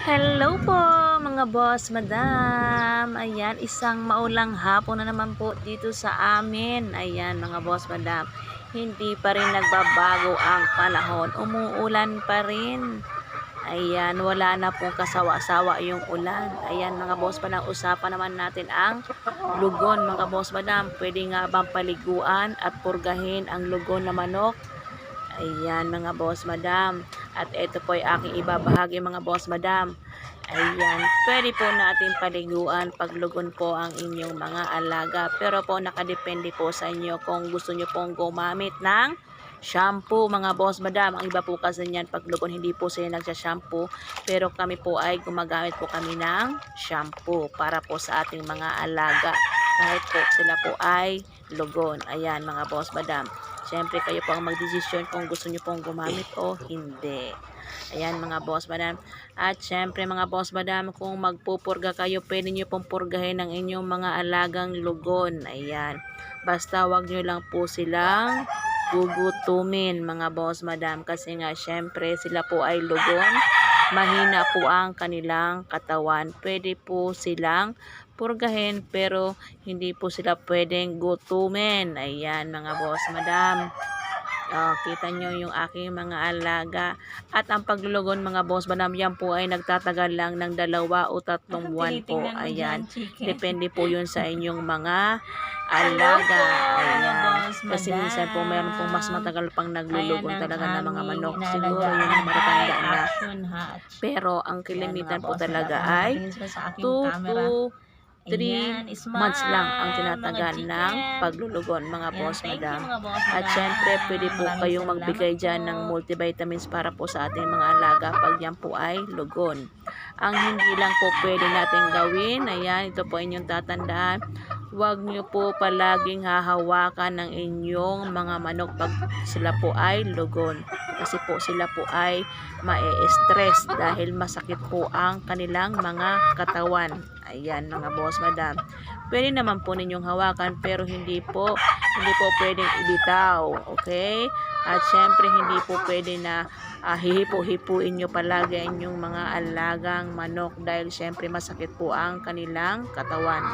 Hello po mga boss, madam. Ayan, isang maulang hapon na naman po dito sa amin. Ayan mga boss, madam. Hindi pa rin nagbabago ang panahon. Umuulan pa rin. Ayan, wala na pong kasawa-sawa yung ulan. Ayan mga boss, madam. Usapan naman natin ang lugon mga boss, madam. Pwede nga bang paliguan at purgahin ang lugon na manok? Ayan mga boss madam. At ito po ay aking ibabahagi mga boss madam. Ayan, pwede po natin paliguan paglugon po ang inyong mga alaga. Pero po nakadepende po sa inyo kung gusto nyo pong gumamit ng shampoo mga boss madam. Ang iba po kasi niyan paglugon hindi po sila nagsha-shampoo. Pero kami po ay gumagamit po kami ng shampoo para po sa ating mga alaga. Kahit po sila po ay lugon. Ayan mga boss madam. Siyempre, kayo po ang magdesisyon kung gusto nyo pong gumamit o hindi. Ayan, mga boss, madam. At siyempre, mga boss, madam, kung magpupurga kayo, pwede nyo pong purgahin ang inyong mga alagang lugon. Ayan. Basta wag nyo lang po silang gugutumin, mga boss, madam. Kasi nga, siyempre, sila po ay lugon. Mahina po ang kanilang katawan. Pwede po silang purgahin pero hindi po sila pwedeng gutumin. Ayan mga boss, madam. Oh, kita nyo yung aking mga alaga. At ang paglulugon mga boss, madam, yan po ay nagtatagal lang ng dalawa o tatlong buwan po. Ayan. Depende po yun sa inyong mga alaga. Ayan. Kasi minsan po mayroon pong mas matagal pang naglulugon talaga ng mga manok. Siguro yun ang matatanda na. Pero ang kilimitan po talaga ay 2 to 3 months lang ang tinatagal ng paglulugon mga boss madam. At syempre pwede po kayong magbigay dyan ng multivitamins para po sa ating mga alaga pag yan po ay lugon. Ang hindi lang po pwede natin gawin, ayan, ito po inyong tatandaan, huwag nyo po palaging hahawakan ng inyong mga manok pag sila po ay lugon. Kasi po sila po ay mae-stress dahil masakit po ang kanilang mga katawan. Ayan mga boss madam. Pwede naman po ninyong hawakan pero hindi po hindi po pwedeng ibitaw. Okay? At syempre hindi po pwede na uh, hihipo-hipuin nyo palagi inyong mga alagang manok dahil syempre masakit po ang kanilang katawan.